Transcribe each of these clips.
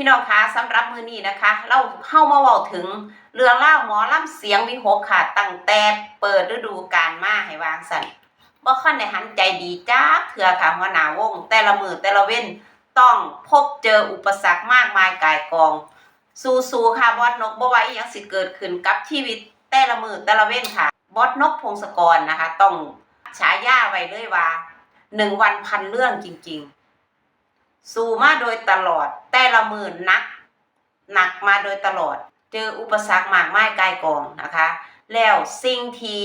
พี่น้องคะสำหรับมือนี้นะคะ เราเข้ามาเว้าถึงเรื่องเล่าหมอลำเสียงวิหกค่ะตั้งแต่เปิดฤดูกาลมาให้วางสันบ่ค่อนในหันใจดีจ้าเถื่อค่ะหัวหน้าวง แต่ละมือแต่ละเว้นต้องพบเจออุปสรรคมากมายกายกอง สู้ๆค่ะบอสนกบ่ว่าอีหยังสิเกิดขึ้นกับชีวิตแต่ละมือแต่ละเว้นค่ะ บอสนกพงศกรนะคะ ต้องฉายาไว้เลยว่าหนึ่งวันพันเรื่องจริง ๆ สู้มาโดยตลอด แต่ละมือหนัก หนักมาโดยตลอด เจออุปสรรคมากมายกายกองนะคะ แล้วสิ่งที่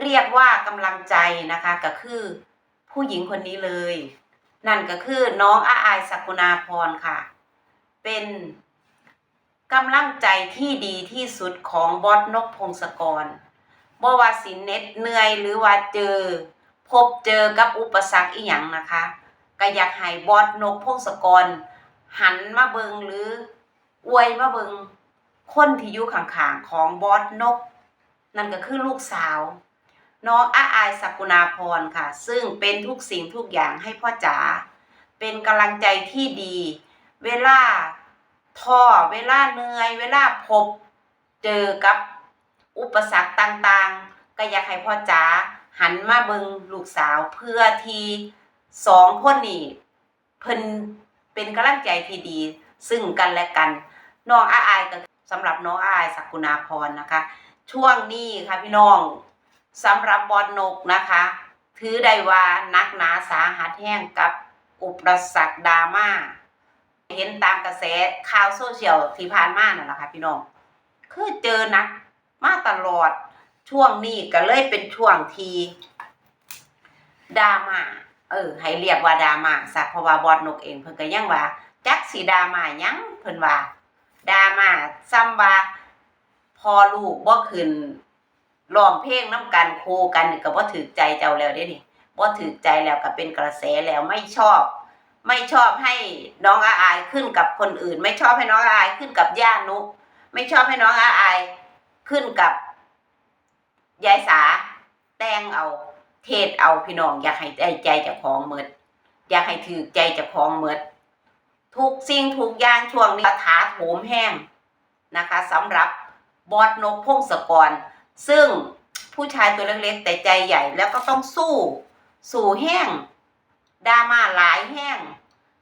เรียกว่ากำลังใจนะคะก็คือผู้หญิงคนนี้เลย นั่นก็คือน้องอาอายสักุณาพรค่ะ เป็นกำลังใจที่ดีที่สุดของบอสนกพงศกรบ่ว่าสินเน็ดเหนื่อยหรือว่าเจอ พบเจอกับอุปสรรคอีหยังนะคะ ก็อยากให้บอสนกพงศกร หันมาเบิงหรืออวยมาเบิงคนที่อยู่ข้างๆของบอสนก นั่นก็คือลูกสาว น้องอาอายสักุณาพรค่ะ ซึ่งเป็นทุกสิ่งทุกอย่างให้พ่อจ๋าเป็นกำลังใจที่ดี เวลาท้อเวลาเหนื่อย เวลาพบเจอกับอุปสรรคต่างๆ ก็อยากให้พ่อจ๋าหันมาเบิงลูกสาวเพื่อที่ สองคนนี้เพิ่นเป็นกำลังใจที่ดี ซึ่งกันและกันน้องอาอายก็สำหรับน้องอาอายสักกุณาพรนะคะ ช่วงนี้ค่ะพี่น้องสำหรับบอลนกนะคะ ถือได้ว่านักหนาสาหัสแห้งกับอุปสรรคดราม่าเห็นตามกระแสข่าวโซเชียลที่ผ่านมานั่นแหละค่ะพี่น้องคือเจอนักมาตลอดช่วงนี้ก็เลยเป็นช่วงทีดราม่า เออ ให้เรียกว่าดราม่าซะเพราะว่าบอดนกเองเพิ่นก็ยังว่า จักสีดราม่ายังเพิ่นว่าดราม่าซ้ำว่าพอลูกบ่ขึ้นร้องเพลงน้ำกันโคกันก็บ่ถูกใจเจ้าแล้วเด้นี่บ่ถูกใจแล้วก็เป็นกระแสแล้วไม่ชอบ ไม่ชอบให้น้องอาอายขึ้นกับคนอื่น ไม่ชอบให้น้องอาอายขึ้นกับย่านุ ไม่ชอบให้น้องอาอายขึ้นกับยายสาแตงเอา เทศเอาพี่น้องอยากให้ได้ใจเจ้าของเมิดอยากให้ถือใจเจ้าของเมิดทุกสิ่งทุกอย่างช่วงนี้ถาโถมแห้งนะคะสำหรับบอดนกพงศกร ซึ่งผู้ชายตัวเล็กๆ แต่ใจใหญ่แล้วก็ต้องสู้ สู่แห้งดราม่าหลายแห้ง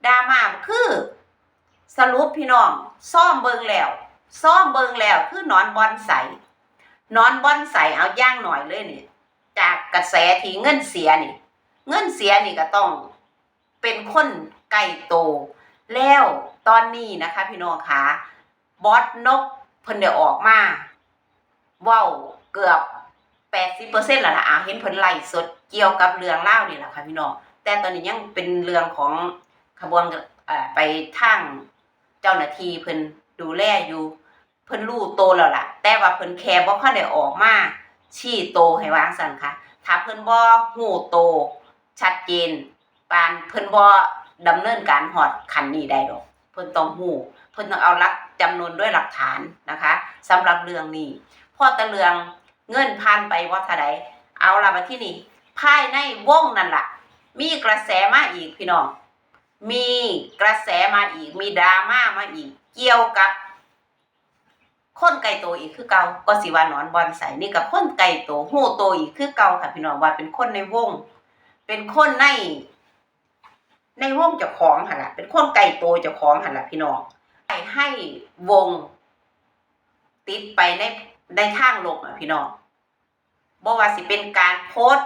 ดราม่าคือ สรุปพี่น้องซ่อมเบิงแล้วซ่อมเบิงแล้วคือนอนบอนใสนอนบอนใสเอาย่างหน่อยเลยเนี่ย จากกระแสที่เงินเสียนี่ เงินเสียนี่ก็ต้องเป็นคนไก่โต แล้วตอนนี้นะคะพี่น้องคะบอสนกเพิ่นได้ออกมาว้าเกือบแปดสิบเปอร์เซ็นต์แล้วล่ะอะเห็นเพิ่นไล่สดเกี่ยวกับเรื่องเล่านี่แหละค่ะพี่น้องแต่ตอนนี้ยังเป็นเรื่องของขบวนไปทางเจ้าหน้าที่เพิ่นดูแลอยู่ เพิ่นรู้โตแล้วล่ะ แต่ว่าเพิ่นแค่บ่ค่อยได้ออกมา ชี้โตให้วางสั่นค่ะ ถ้าเพิ่นบ่ฮู้โต ชัดเจนปานเพิ่นบ่ดำเนินการฮอดคันนี้ได้ดอก เพิ่นต้องฮู้เพิ่นต้องเอาหลักจำนวนด้วยหลักฐานนะคะสำหรับเรื่องนี้พอตะเลืองเงินผ่านไปว่าเท่าใดเอาล่ะมาที่นี่ภายในวงนั่นล่ะ มีกระแสมาอีกพี่น้อง มีกระแสมาอีก มีดราม่ามาอีก เกี่ยวกับ คนไก่โตอีกคือเก่าก็สิว่านอนบอนใสนี่กับคนไก่โตหู้โตอีกคือเก่าค่ะพี่น้องว่าเป็นคนในวง เป็นคนใน ในวงเจ้าของหั่นล่ะเป็นคนไก่โตเจ้าของหั่นล่ะพี่น้องให้ให้วง ติดไปในในทางลบอะพี่น้องบ่ว่าสิเป็นการโพส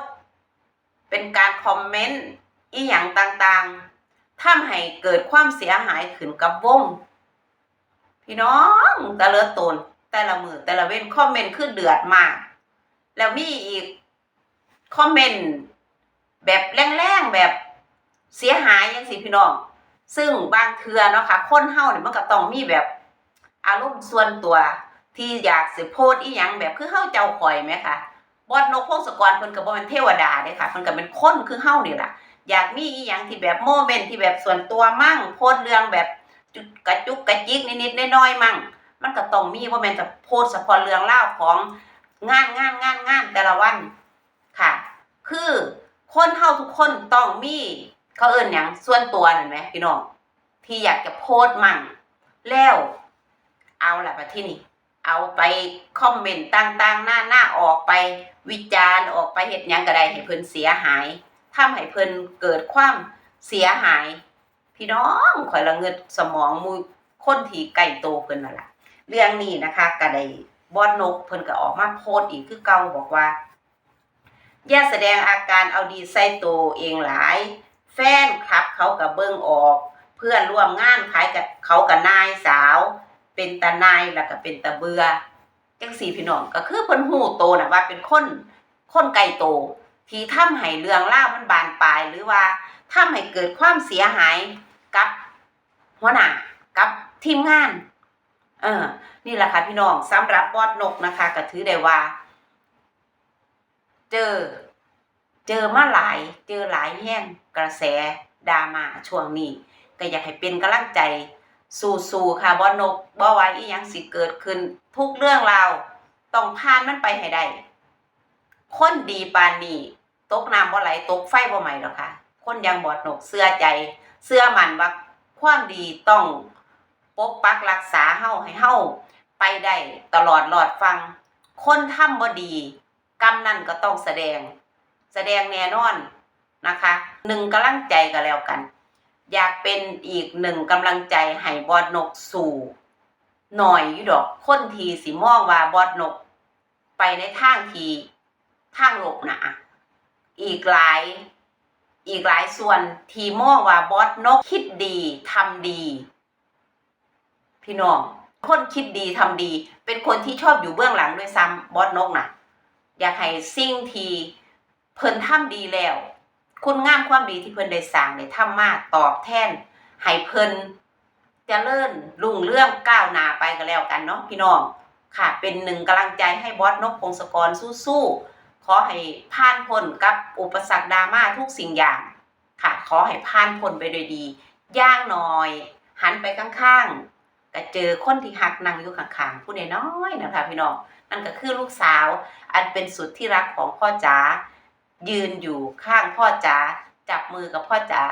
เป็นการคอมเมนต์อีหยังต่างๆทำให้เกิดความเสียหายขึ้นกับวง พี่น้องแต่ละตนแต่ละมือแต่ละเว้นคอมเมนต์คือเดือดมาก แล้วมีอีกคอมเมนต์แบบแรงๆแบบเสียหายยังสิพี่น้อง ซึ่งบางเทือเนาะค่ะคนเฮาเนี่ยมันก็ต้องมีแบบอารมณ์ส่วนตัวที่อยากสิโพสต์อีหยังแบบคือเฮาเจ้าข่อยไหมคะบอดนกพงศกรเพิ่นก็บ่แม่นเทวดาเด้ค่ะเพิ่นก็เป็นคนคือเฮานี่ล่ะ อยากมีอีหยังที่แบบโมเมนต์ที่แบบส่วนตัวมั่งโพสต์เรื่องแบบ จุกกระจุกกระจิกนิดๆน้อยๆมั่ง มันก็ต้องมีบ่แม่นจะโพสต์เฉพาะเรื่องเล่าของงานงานงานงานแต่ละวันค่ะ คือคนเฮาทุกคนต้องมีเขาเอิ้นหยังส่วนตัวนั่นไหมพี่น้องที่อยากจะโพสมั่งแล้ว เอาล่ะบัดที่นี่เอาไปคอมเมนต์ต่างๆ หน้าหน้าออกไปวิจารณ์ออกไปเฮ็ดหยังก็ไดให้เพิ่นเสียหายทำให้เพิ่นเกิดความเสียหาย พี่น้องข่อยละเงิดสมองมูคนที่ใกล้โตเพิ่นนั่นล่ะ เรื่องนี้นะคะก็ได้บอนนกเพิ่นก็ออกมาโพสต์อีกคือเก่าบอกว่า อย่าแสดงอาการเอาดีใส่ตัวเองหลาย แฟนคลับเขากับเบิ่งออก เพื่อนร่วมงานขายกับเขากับนายสาว เป็นตานายแล้วก็เป็นตาเบือจังสี่พี่น้องก็คือเพิ่นฮู้โตนะว่าเป็นคนคนไกลโตที่ทำให้เรื่องราวมันบานปลายหรือว่า ทำให้เกิดความเสียหายกับหัวหน้ากับทีมงาน เออ นี่แหละค่ะพี่น้องสำหรับบอดนกนะคะก็ถือได้ว่า เจอ เจอมาหลาย เจอหลายแห้งกระแสดราม่าช่วงนี้ ก็อยากให้เป็นกำลังใจ สู้ๆค่ะบอนกบ่ว่าอีหยังสิเกิดขึ้น ทุกเรื่องราวต้องผ่านมันไปให้ได้คนดีปานนี้ ตกน้ำบ่ไหลตกไฟบ่ไหมหรอกค่ะ คนยังบอดหนกเสื้อใจเสื้อมันว่าความดีต้องปกปักรักษาเฮาให้เฮาไปได้ตลอดหลอดฟัง คนทำบ่ดี กรรมนั่นก็ต้องแสดง แสดงแน่นอนนะคะหนึ่งกำลังใจก็แล้วกัน อยากเป็นอีกหนึ่งกำลังใจให้บอดนกสู่หน่อยอยู่ดอกคนทีสิมองว่าบอดนก ไปในทางทีทางหลบหนาอีกหลาย อีกหลายส่วนทีมองว่าบอสนกคิดดีทำดี พี่น้องคนคิดดีทำดี เป็นคนที่ชอบอยู่เบื้องหลังด้วยซ้ำบอสนกน่ะ อยากให้สิ่งทีเพิ่นทำดีแล้ว คุณงามความดีที่เพิ่นได้สร้างได้ทำมาตอบแทนให้เพิ่นเจริญรุ่งเรื่องก้าวหน้าไปก็แล้วกันเนาะพี่น้องค่ะ เป็นหนึ่งกำลังใจให้บอสนกพงศกรสู้ๆ ขอให้ผ่านพ้นกับอุปสรรคดราม่าทุกสิ่งอย่างค่ะ ขอให้ผ่านพ้นไปโดยดี ย่างหน่อย หันไปข้างๆก็เจอคนที่หักนั่งอยู่ข้างๆผู้น้อยๆนะคะพี่น้องนั่นก็คือลูกสาว อันเป็นสุดที่รักของพ่อจ๋ายืนอยู่ข้างพ่อจ๋าจับมือกับพ่อจ๋า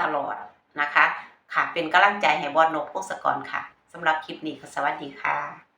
ตลอดนะคะ ค่ะเป็นกำลังใจให้บอลนกพงศกรค่ะสำหรับคลิปนี้สวัสดีค่ะ